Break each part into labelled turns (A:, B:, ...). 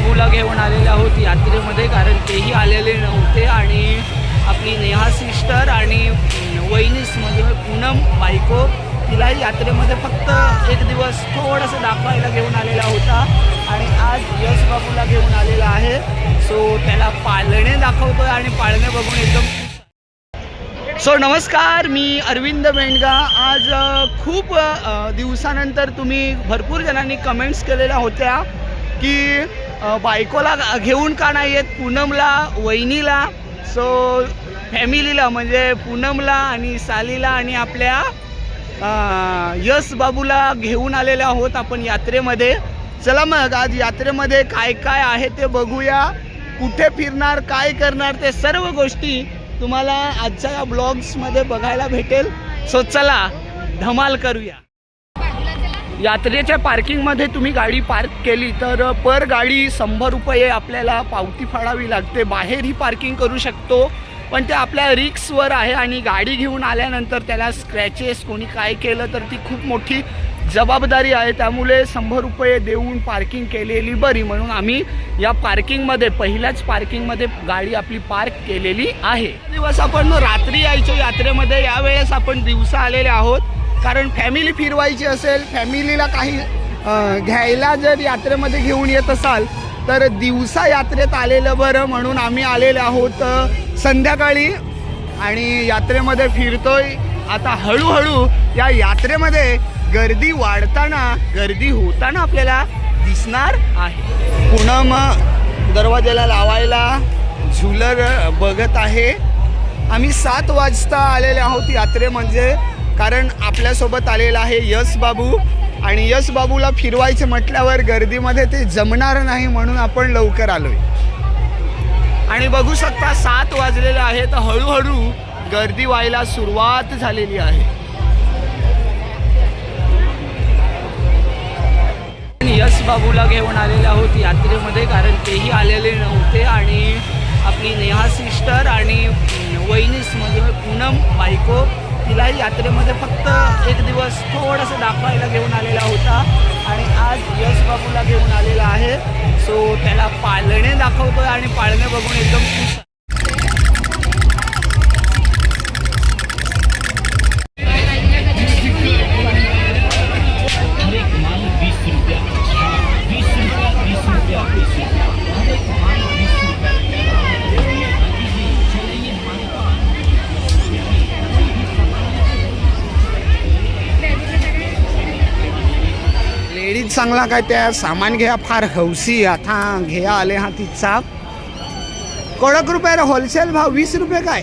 A: बाबूला घेऊन आलेले आहोत यात्रेमध्ये कारण तेही आलेले नव्हते. आणि आपली नेहा सिस्टर आणि अं, वहिनीस म्हणजे पूनम बायको तिलाही यात्रेमध्ये फक्त एक दिवस थोडंसं दाखवायला घेऊन आलेला होता. आणि आज यश बाबूला घेऊन आलेला आहे. सो त्याला पाळणे दाखवतोय आणि पाळणे बघून एकदम सो नमस्कार मी अरविंद मेंडगा आज खूप दिवसानंतर तुम्ही भरपूर जणांनी कमेंट्स केलेल्या होत्या की बायकोला घेऊन का नाही येत? पूनमला वहिनीला सो फॅमिलीला म्हणजे पूनमला आणि सालीला आणि आपल्या यस बाबूला घेऊन आलेले आहोत आपण यात्रेमध्ये. चला मग आज यात्रेमध्ये काय काय आहे ते बघूया. कुठे फिरणार काय करणार ते सर्व गोष्टी तुम्हाला आजच्या या ब्लॉग्समध्ये बघायला भेटेल. सो चला धमाल करूया. यात्रेच्या पार्किंगमध्ये तुम्ही गाडी पार्क केली तर पर गाडी शंभर रुपये आपल्याला पावती फाडावी लागते. बाहेरही पार्किंग करू शकतो पण ते आपल्या रिक्सवर आहे आणि गाडी घेऊन आल्यानंतर त्याला स्क्रॅचेस कोणी काय केलं तर ती खूप मोठी जबाबदारी आहे. त्यामुळे शंभर रुपये देऊन पार्किंग केलेली बरी. म्हणून आम्ही या पार्किंगमध्ये पहिल्याच पार्किंगमध्ये गाडी आपली पार्क केलेली आहे. दिवस आपण रात्री यायचो यात्रेमध्ये. यावेळेस आपण दिवसा आलेले आहोत. कारण फॅमिली फिरवायची असेल फॅमिलीला काही घ्यायला जर यात्रेमध्ये घेऊन येत असाल तर दिवसा यात्रेत आलेलं बरं म्हणून आम्ही आलेले आहोत. संध्याकाळी आणि यात्रेमध्ये फिरतोय. आता हळूहळू या यात्रेमध्ये गर्दी वाढताना गर्दी होताना आपल्याला दिसणार आहे. पूनम दरवाजाला लावायला झुलर बघत आहे. आम्ही सात वाजता आलेले आहोत यात्रे म्हणजे कारण आपल्यासोबत आलेला आहे यस बाबू. आणि यस बाबूला फिरवायचं म्हटल्यावर गर्दीमध्ये ते जमणार नाही म्हणून आपण लवकर आलोय. आणि बघू शकता सात वाजलेले आहे तर हळूहळू गर्दी व्हायला सुरुवात झालेली आहे. आणि यश बाबूला घेऊन आलेले आहोत यात्रेमध्ये कारण तेही आलेले नव्हते आणि आपली नेहा सिस्टर आणि अं, वहिनीस म्हणजे पूनम बायको तिलाही यात्रेमध्ये फक्त एक दिवस थोडंसं दाखवायला घेऊन आलेला होता. आणि आज यश बाबूला घेऊन आलेला आहे. सो त्याला पाळणे दाखवतोय आणि पाळणे बघून एकदम खुश लेडीज चांगला काय त्या सामान घ्या फार हौसी आता घ्या आले हा ती चाप कडक रुपये रे होलसेल भाव वीस रुपये काय?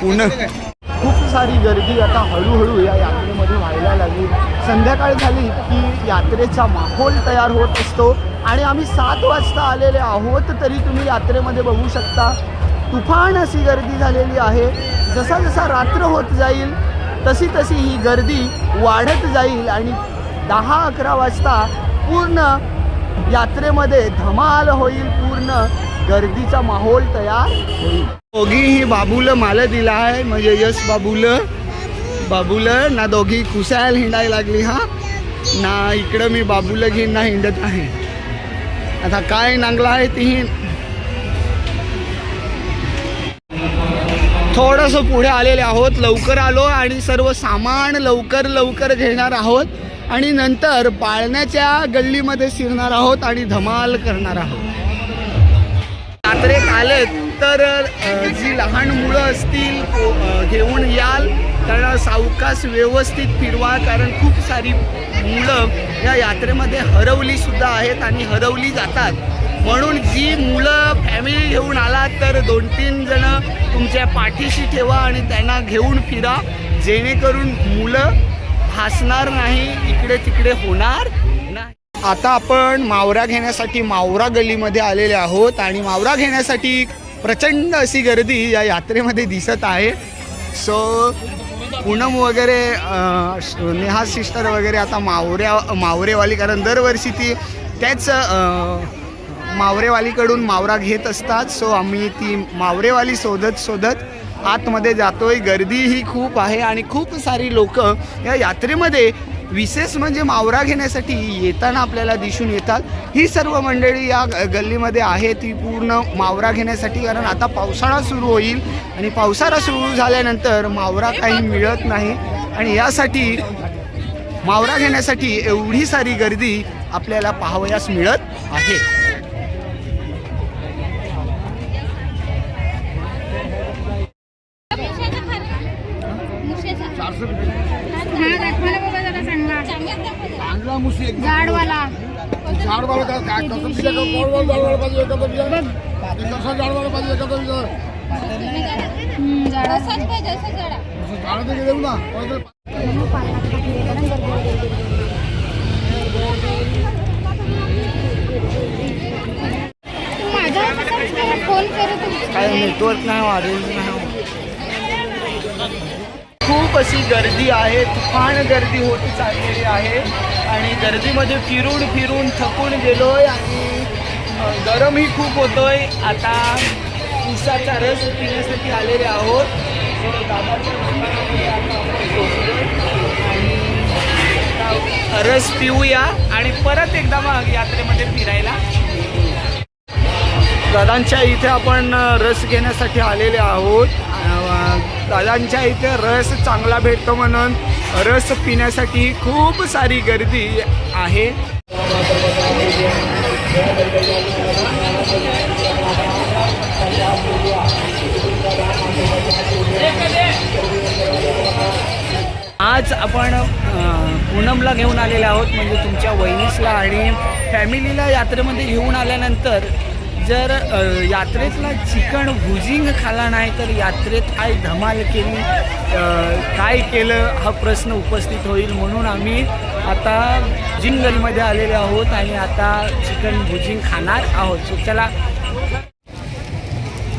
A: पुणे. खूप सारी गर्दी आता हळूहळू या यात्रेमध्ये व्हायला लागली. संध्याकाळ झाली की यात्रेचा माहोल तयार होत असतो. आणि आम्ही सात वाजता आलेले आहोत तरी तुम्ही यात्रेमध्ये बघू शकता. तुफान अशी गर्दी झालेली आहे. जसा जसा रात्र होत जाईल तशी तशी ही गर्दी वाढत जाईल आणि दहा अकरा वाजता पूर्ण यात्रेमध्ये धमाल होईल पूर्ण गर्दीचा माहोल तयार होईल. दोघीही बाबूला माल दिला आहे म्हणजे यश बाबूला. बाबूला ना दोघी कुसायला हिंडायला लागली हा. ना इकडं मी बाबूला घेऊन ना हिंडत आहे. आता काय नांगला आहे तीही थोडंसं पुढे आलेले आहोत. लवकर आलो आणि सर्व सामान लवकर लवकर घेणार आहोत. आणि नंतर पाळण्याच्या गल्लीमध्ये शिरणार आहोत आणि धमाल करणार आहोत. यात्रेत आले तर जी लहान मुलं असतील घेऊन याल. त्यांना सावकाश व्यवस्थित फिरवा कारण खूप सारी मुलं या यात्रेमध्ये हरवली सुद्धा आहेत आणि हरवली जातात. म्हणून जी मुलं फॅमिली घेऊन आलात तर दोन तीन जण तुमच्या पाठीशी ठेवा आणि त्यांना घेऊन फिरा. जेणेकरून मुलं हसणार नाही इकडे तिकडे होणार नाही. आता आपण मावरा घेण्यासाठी मावरा गलीमध्ये आलेले आहोत आणि मावरा घेण्यासाठी प्रचंड अशी गर्दी या यात्रेमध्ये दिसत आहे. सो पूनम वगैरे श- नेहा सिस्टर वगैरे आता मावऱ्या मावरेवाली कारण दरवर्षी ती त्याच मावरेवालीकडून मावरा घेत असतात. सो आम्ही ती मावरेवाली शोधत शोधत आतमध्ये जातोय. गर्दी ही खूप आहे आणि खूप सारी लोक या यात्रेमध्ये विशेष म्हणजे मावरा घेण्यासाठी येताना आपल्याला दिसून येतात. ही सर्व मंडळी या ग- गल्लीमध्ये आहे. ती पूर्ण मावरा घेण्यासाठी कारण आता पावसाळा सुरू होईल आणि पावसाळा सुरू झाल्यानंतर मावरा काही मिळत नाही. आणि यासाठी मावरा घेण्यासाठी एवढी सारी गर्दी आपल्याला पाहावयास मिळत आहे. नेटवर्क नाही हो, हो. खूप अशी गर्दी आहे तुफान गर्दी होत चाललेली आहे. आणि गर्दीमध्ये फिरून फिरून थकून गेलोय आणि गरमही खूप होतोय. आता उसाचा रस पिण्यासाठी आलेले आहोत. आणि रस पिऊया आणि परत एकदा मग यात्रेमध्ये फिरायला. दादांच्या इथे आपण रस घेण्यासाठी आलेले आहोत. दादांच्या इथे रस चांगला भेटतो म्हणून रस पिण्यासाठी खूप सारी गर्दी आहे. आज आपण पूनमला घेऊन आलेले आहोत म्हणजे तुमच्या वहिनीसला आणि फॅमिलीला यात्रेमध्ये घेऊन आल्यानंतर जर यात्रेतला चिकन भुजिंग खाला नाही तर यात्रेत काय धमाल केली काय केलं हा प्रश्न उपस्थित होईल म्हणून आम्ही आता जिंगलमध्ये आलेले आहोत आणि आता चिकन भुजिंग खाणार आहोत. सो चला.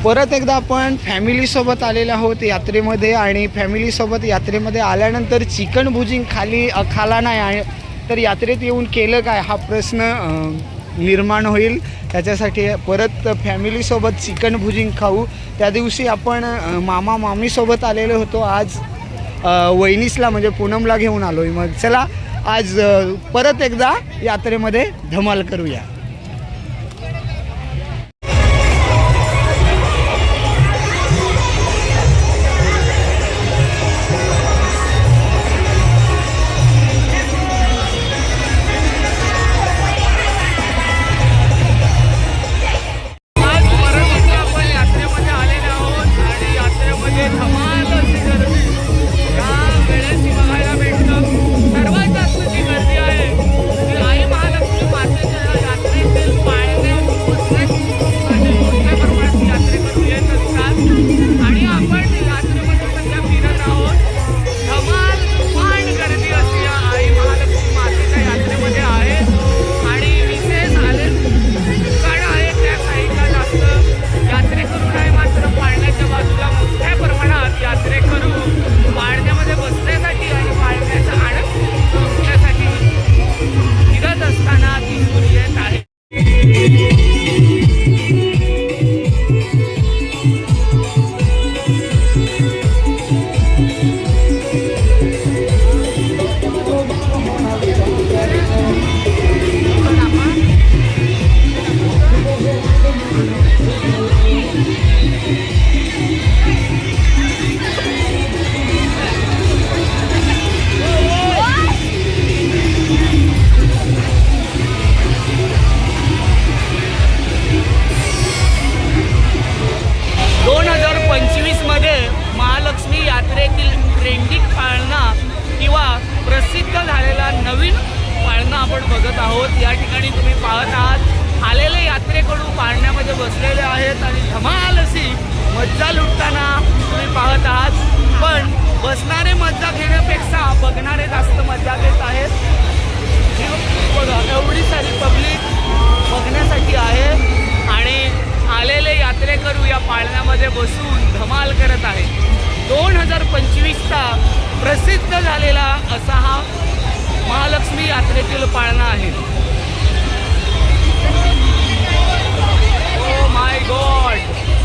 A: परत एकदा आपण फॅमिलीसोबत आलेले आहोत यात्रेमध्ये आणि फॅमिलीसोबत यात्रेमध्ये आल्यानंतर चिकन भुजिंग खाली खाला नाही. तर यात्रेत येऊन केलं काय? हा प्रश्न निर्माण होईल. त्याच्यासाठी परत फॅमिलीसोबत चिकन भुजिंग खाऊ. त्या दिवशी आपण मामा मामीसोबत आलेलो होतो. आज वैनीसला म्हणजे पूनमला घेऊन आलो आहे मग चला आज परत एकदा यात्रेमध्ये धमाल करूया. बसलेले आहेत आणि धमाल अशी मज्जा लुटताना तुम्ही पाहत आहात. पण बसणारे मज्जा घेण्यापेक्षा बघणारे जास्त मज्जा घेत आहेत. ही बघा एवढी सारी पब्लिक बघण्यासाठी आहे आणि आलेले यात्रेकरू या पाळण्यामध्ये बसून धमाल करत आहे दोन हजार पंचवीसचा प्रसिद्ध झालेला असा हा महालक्ष्मी यात्रेतील पाळणा आहे. God!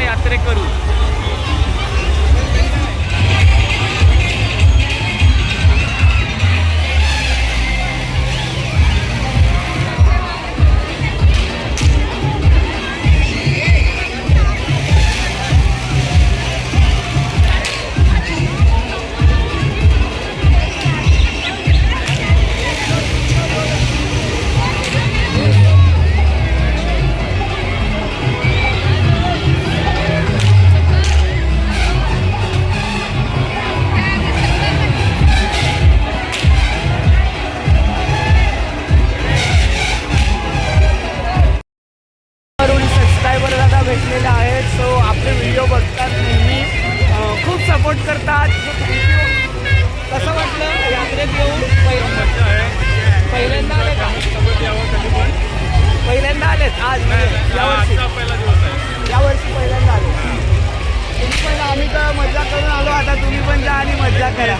A: यात्रेकरू. सपोर्ट करतात. कसं वाटलं यात्रेत येऊन? पहिल्यांदा आले का? पहिल्यांदा आलेत आज म्हणजे यावर्षी यावर्षी पहिल्यांदा आले तुम्ही पण आम्ही तर मजा करून आलो. आता तुम्ही पण जा आणि मजा करा.